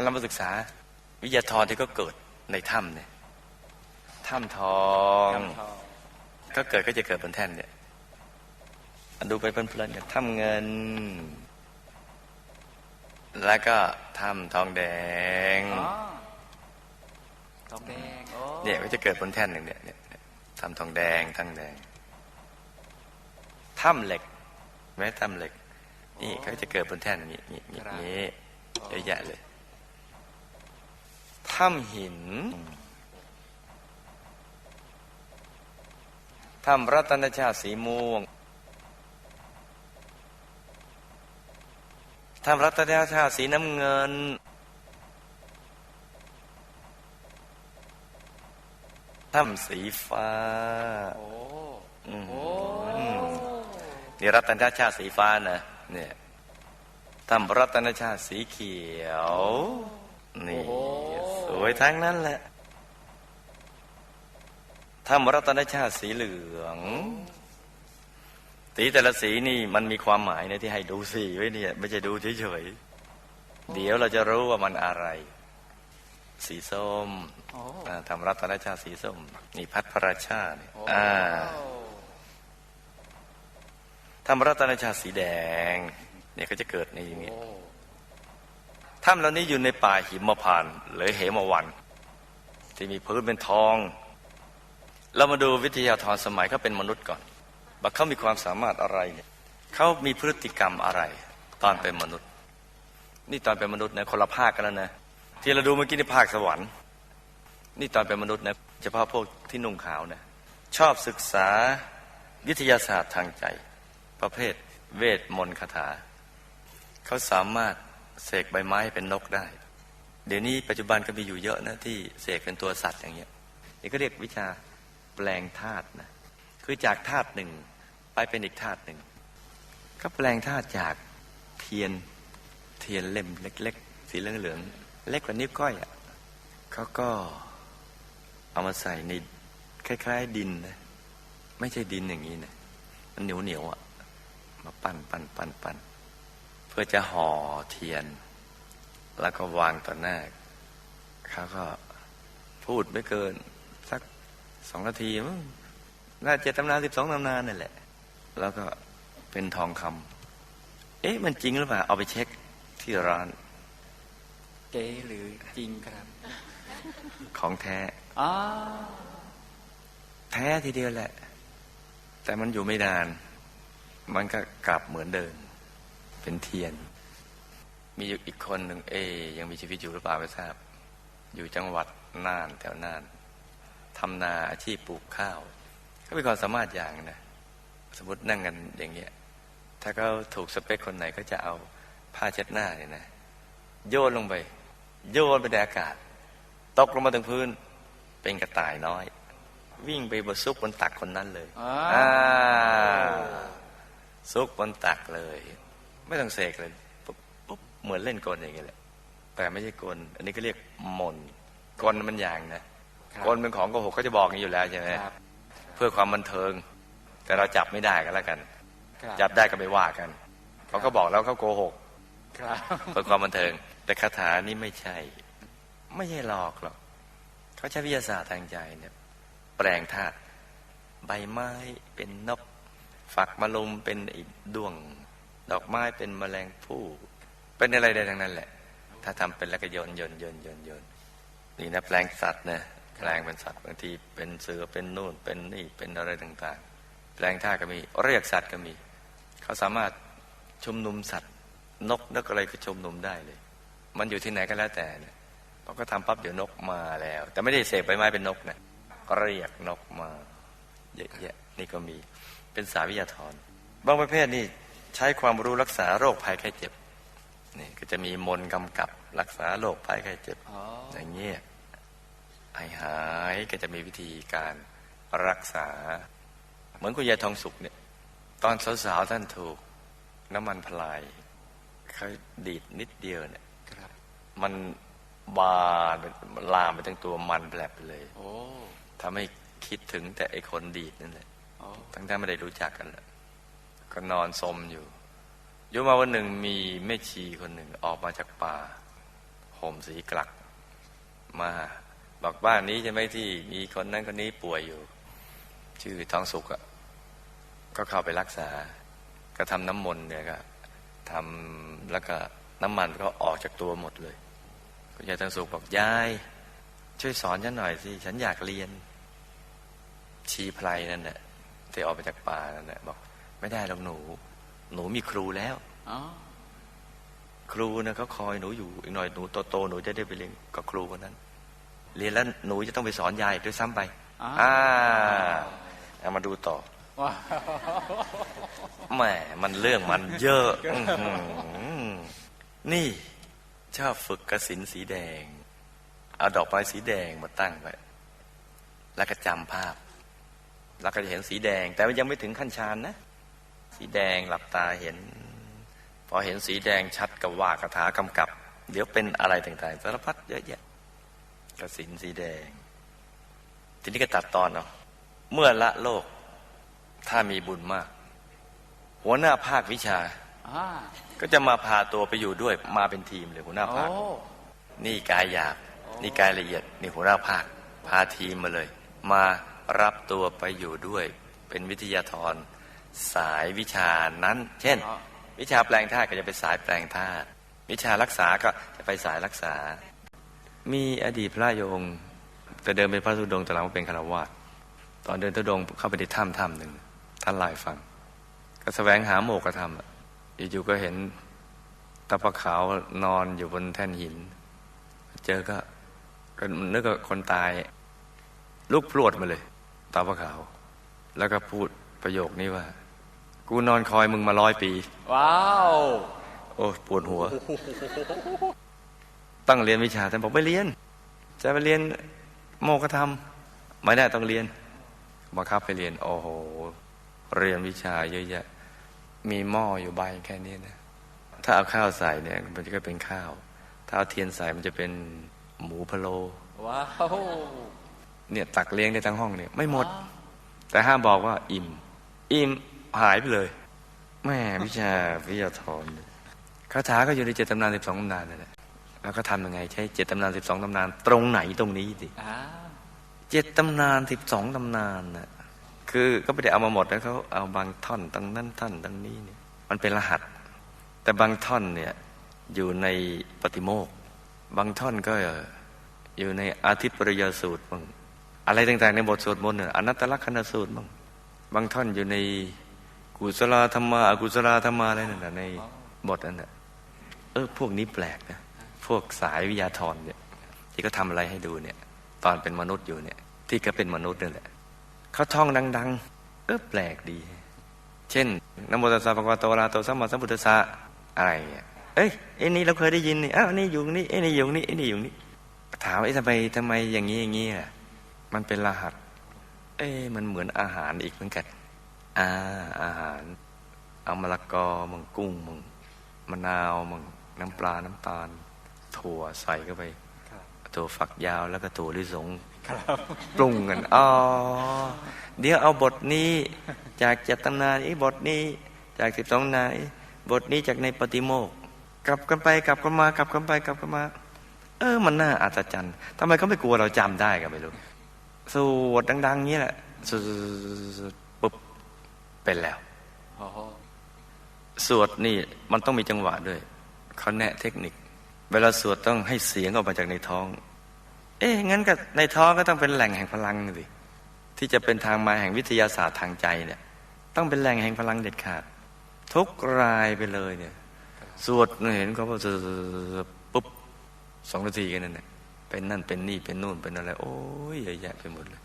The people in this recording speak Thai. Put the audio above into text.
นเรามาศึกษา วิทยาธรที่ก็เกิดในถ้ำเนี่ยถ้ำทองก็เกิดก็จะเกิดบนแท่นเนี่ยอะดูไปเพลินๆกันถ้ำเงิน แล้วก็ถ้ำทองแดงอ๋อทองแดงโอ้เนี่ยก็จะเกิดบนแท่นหนึ่งเนี่ยเนี่ยเนี่ยถ้ำทองแดงทั้งแดงถ้ำเหล็กแม้ถ้ำเหล็ก นี่เขาจะเกิดบนแท่นอย่างนี้นี่นี่นี่เยอะแยะเลย ถ้ำหินถ้ำรัตนชาติสีม่วงถ้ำรัตนชาติสีน้ำเงิน ถ้ำสีฟ้า โอ้อืมโอ้นี่รัตนชาติสีฟ้านะเนี่ยถ้ำรัตนชาติสีเขียว นี่ส วยทั้งนั้นแหละถ้ำรัตนชาติสีเหลือง สีแต่ละสีนี่มันมีความหมายนะที่ให้ดูสีไว้เนี่ย ไม่ใช่ดูเฉยๆเดี๋ยวเราจะรู้ว่ามันอะไร สีส้มโอ้อ่าทำรัตนชาติสีส้ม นี่พัดพระราชาเนี่ยโอ้อ่าทำรัตนชาติสีแดง เนี่ยก็จะเกิดในอย่างนี้โอ้ ถ้ำเหล่านี้อยู่ในป่าหิมพานหรือเหมวัน ที่มีพื้นเป็นทอง เรามาดูวิทยาธรสมัยเขาเป็นมนุษย์ก่อนว่าเขามีความสามารถอะไรเนี่ยเขามีพฤติกรรมอะไร ตอนเป็นมนุษย์ นี่ตอนเป็นมนุษย์นะคนละภาคกันแล้วนะที่เราดูเมื่อกี้ในภาคสวรรค์ นี่ตอนเป็นมนุษย์นะเฉพาะพวกที่นุ่งขาวนะชอบศึกษาวิทยาศาสตร์ทางใจ ประเภทเวทมนต์คาถา เขาสามารถ เสกใบไม้ให้เป็นนกได้ เดี๋ยวนี้ปัจจุบันก็มีอยู่เยอะนะที่เสกเป็นตัวสัตว์อย่างเงี้ยนี่ก็เรียกวิชาแปลงธาตุนะคือจากธาตุหนึ่งไปเป็นอีกธาตุหนึ่งก็แปลงธาตุจากเทียนเทียนเล่มเล็ก ๆ สีเหลืองๆเล็กกว่านิ้วก้อยอะเขาก็เอามาใส่ในคล้าย ๆ ดินนะไม่ใช่ดินอย่างนี้นะมันเหนียวเหนียวๆอะมาปั้นปั้นปั้นปั้น เพื่อจะห่อเทียน แล้วก็วางต่อหน้าเขาก็พูดไม่เกิน สักสองนาทีมั้งน่าจะตำนานสิบสองตำนานนั่นแหละ แล้วก็เป็นทองคำเอ๊ะ มันจริงหรือเปล่า เอาไปเช็คที่ร้าน เก๋หรือจริงครับ ของแท้อ๋อแท้ทีเดียวแหละ แต่มันอยู่ไม่นาน มันก็กลับเหมือนเดิม เป็นเทียน มีอยู่อีกคนหนึ่งเอะยังมีชีวิตอยู่หรือเปล่าไม่ทราบ อยู่จังหวัดน่านแถวน่านทำนาอาชีพปลูกข้าวเขามีความสามารถอย่างนะ สมมตินั่งกันอย่างเงี้ย ถ้าเขาถูกสเปคคนไหนก็จะเอาผ้าเช็ดหน้าเนี่ยนะ โยนลงไป โยนไปในอากาศ ตกลงมาถึงพื้น เป็นกระต่ายน้อย วิ่งไปบนซุกบนตักคนนั้นเลยอ๋ออ่าซุกบนตักเลย ไม่ต้องเสกเลยปุ๊บปุ๊บเหมือนเล่นกลอย่างเงี้ยแหละแต่ไม่ใช่กลอันนี้ก็เรียกมนต์กลมันอย่างนะครับกลเป็นของโกหกเขาจะบอกอย่างนี้อยู่แล้วใช่ไหมครับเพื่อความบันเทิง แต่เราจับไม่ได้กันแล้วกันครับจับได้ก็ไม่ว่ากันเขาก็บอกแล้วเขาโกหกครับเพื่อความบันเทิง แต่คาถานี่ไม่ใช่ ไม่ใช่หลอกหรอกเขาใช้วิทยาศาสตร์ทางใจเนี่ย แปลงธาตุใบไม้เป็นนกฝักมะลุมเป็นไอ้ด้วง ดอกไม้เป็นแมลงผู้เป็นอะไรได้ทั้งนั้นแหละ ถ้าทำเป็นแล้วก็โยนโยนโยนโยนโยนนี่นะแปลงสัตว์นะแปลงเป็นสัตว์บางทีเป็นเสือเป็นนู่นเป็นนี่เป็นอะไรต่างๆ แปลงธาก็มีเรียกสัตว์ก็มี เขาสามารถชุมนุมสัตว์ นกนกอะไรก็ชุมนุมได้เลย มันอยู่ที่ไหนก็แล้วแต่เนี่ยพอก็ทำปั๊บเดี๋ยวนกมาแล้ว แต่ไม่ได้เสกใบไม้เป็นนกนะก็เรียกนกมาเยอะแยะนี่ก็มีเป็นสาวิยาธรบางประเภทนี่ ใช้ความรู้รักษาโรคภัยไข้เจ็บนี่ก็จะมีมนต์กำกับรักษาโรคภัยไข้เจ็บอ๋ออย่างเงี้ยหายหายก็จะมีวิธีการรักษา เหมือนคุณยายทองสุกเนี่ย ตอนสาวๆท่านถูก น้ำมันพลายเขาดีดนิดเดียวเนี่ยครับมันบานเป็นลามไปทั้งตัวมันแผลบไปเลยโอ้ทำให้คิดถึงแต่ไอ้คนดีดนั่นแหละโอ้ทั้งที่ไม่ได้รู้จักกันแหละ ก็นอนสมอยู่อยู่มาวันหนึ่งมีแม่ชีคนหนึ่งออกมาจากป่าห่มสีกลักมาบอกบ้านนี้ใช่ไหมที่มีคนนั้นคนนี้ป่วยอยู่ ชื่อทองสุกอะ่ะก็เข้าไปรักษา ก็ทำน้ำมนต์เนี่ยก็ทำแล้วก็น้ำมันก็ออกจากตัวหมดเลยคุณยายทองสุกบอกยายช่วยสอนฉันหน่อยสิฉันอยากเรียนชีไพรนั่นแหละที่ออกมาจากป่านั่นแหละบอก ไม่ได้หรอกหนู หนูมีครูแล้วอ๋อครูนะเขาคอยหนูอยู่อีกหน่อยหนูโตๆหนูจะได้ไปเรียนกับครูคนนั้น เรียนแล้วหนูจะต้องไปสอนยายด้วยซ้ำไปอ๋ออ่าเอามาดูต่อว้าวแหมมันเรื่องมันเยอะอื้อหือนี่ชอบฝึกกสินสีแดง เอาดอกไม้สีแดงมาตั้งไว้แล้วก็จำภาพ แล้วก็จะเห็นสีแดง แต่มันยังไม่ถึงขั้นฌานนะ สีแดงหลับตาเห็น พอเห็นสีแดงชัดกับว่าคาถากำกับ เดี๋ยวเป็นอะไรต่างๆสารพัดเยอะแยะกสินสีแดง ทีนี้ก็ตัดตอนเนาะเมื่อละโลกถ้ามีบุญมาก หัวหน้าภาควิชาอ่าก็จะมาพาตัวไปอยู่ด้วยมาเป็นทีมเลยหัวหน้าโอ้ภาคนี่กายหยาบนี่กายละเอียดนี่หัวหน้าภาคพาทีมมาเลย มารับตัวไปอยู่ด้วย เป็นวิทยาธร สายวิชานั้น เช่น วิชาแปลงธาตุก็จะไปสายแปลงธาตุวิชารักษาก็จะไปสายรักษา มีอดีตพระโยงแต่เดิมเป็นพระธุดงแต่หลังมาเป็นคารวาสตอนเดินธุดงเข้าไปในถ้ำถ้ำหนึ่งท่านลาให้ฟัง ก็แสวงหาโมกธรรมอะอยู่ๆก็เห็นตะปะขาวนอนอยู่บนแท่นหิน เจอก็นึกว่าคนตาย ลุกพรวดมาเลยตาปะขาว แล้วก็พูดประโยคนี้ว่า กูนอนคอยมึงมาร้อยปี ว้าว โอ้ปวดหัวต้องเรียนวิชาแต่บอกไม่เรียน จะไปเรียนโมกธรรม ไม่ได้ต้องเรียนบังคับไปเรียน โอ้โห เรียนวิชาเยอะแยะ มีหม้ออยู่ใบแค่นี้นะ ถ้าเอาข้าวใส่เนี่ย มันจะก็เป็นข้าว ถ้าเอาเทียนใส่มันจะเป็นหมูพะโล ว้าว เนี่ยตักเลี้ยงได้ทั้งห้องเนี่ย ไม่หมด แต่ห้ามบอกว่าอิ่ม อิ่ม หายไปเลย แม่วิชาวิทยาธรคาถาก็อยู่ในเจ็ดตำนานสิบสองตำนานนั่นแหละแล้วก็ทำยังไง ใช้เจ็ดตำนานสิบสองตำนาน ตรงไหนตรงนี้ดิอ่าเจ็ดตำนานสิบสองตำนานน่ะคือก็ไม่ได้เอามาหมดนะเขาเอาบางท่อนตรงนั้นท่อนตรงนี้เนี่ยมันเป็นรหัส แต่บางท่อนเนี่ยอยู่ในปฏิโมกข์บางท่อนก็อยู่ในอาทิตย์ปริยสูตรบ้างอะไรต่างๆในบทสวดมนต์น่ะอนัตตลักษณสูตรบ้างบางท่อนอยู่ใน กุศลธรรมะอกุศลธรรมะอะไรนั่นน่ะในบทนั้นนะเออ พวกนี้แปลกนะ พวกสายวิทยาธรเนี่ย ที่เขาทำอะไรให้ดูเนี่ย ตอนเป็นมนุษย์อยู่เนี่ย ที่ก็เป็นมนุษย์นั่นแหละเขาท่องดัง ๆ เออแปลกดี เช่นนโมตัสสะภะคะวะโตอะระหะโตสัมมาสัมพุทธัสสะอะไรเงี้ยเอ้ยไอ้นี่เราเคยได้ยินนี่อ้าวนี่อยู่นี่ไอ้นี่อยู่นี่ไอ้นี่อยู่นี่ถามว่าเอ้ทำไมทำไมอย่างนี้อย่างนี้อะมันเป็นรหัส เอ้มันเหมือนอาหารอีกเหมือนกัน อ่าอาหาร เอามะละกอมึงกุ้งมึงมะนาวมึงน้ำปลาน้ำตาล ถั่วใส่เข้าไปครับถั่วฝักยาวแล้วก็ถั่วลิสงครับปรุงกันอ๋อเดี๋ยวเอาบทนี้จากเจตนาอีบทนี้จากสิบสองนายบทนี้จากในปฏิโมกข์กลับกันไปกลับกันมากลับกันไปกลับกันมา เออ มันน่าอัศจรรย์ทำไมเขาไม่กลัวเราจำได้กันไม่รู้สวดดังๆเงี้ยแหละสวดปุ๊บ เป็นแล้วโอ้โหสวดนี่มันต้องมีจังหวะด้วยเขาแนะเทคนิค เวลาสวดต้องให้เสียงออกมาจากในท้อง เอ๊ะงั้นก็ในท้องก็ต้องเป็นแหล่งแห่งพลังสิที่จะเป็นทางมาแห่งวิทยาศาสตร์ทางใจเนี่ย ต้องเป็นแหล่งแห่งพลังเด็ดขาดทุกรายไปเลยเนี่ย สวดเห็นเขาว่าปุ๊บสองนาทีกันนั่นแหละเป็นนั่นเป็นนี่เป็นนู่นเป็นอะไร โอ้ยเยอะแยะไปหมดเลย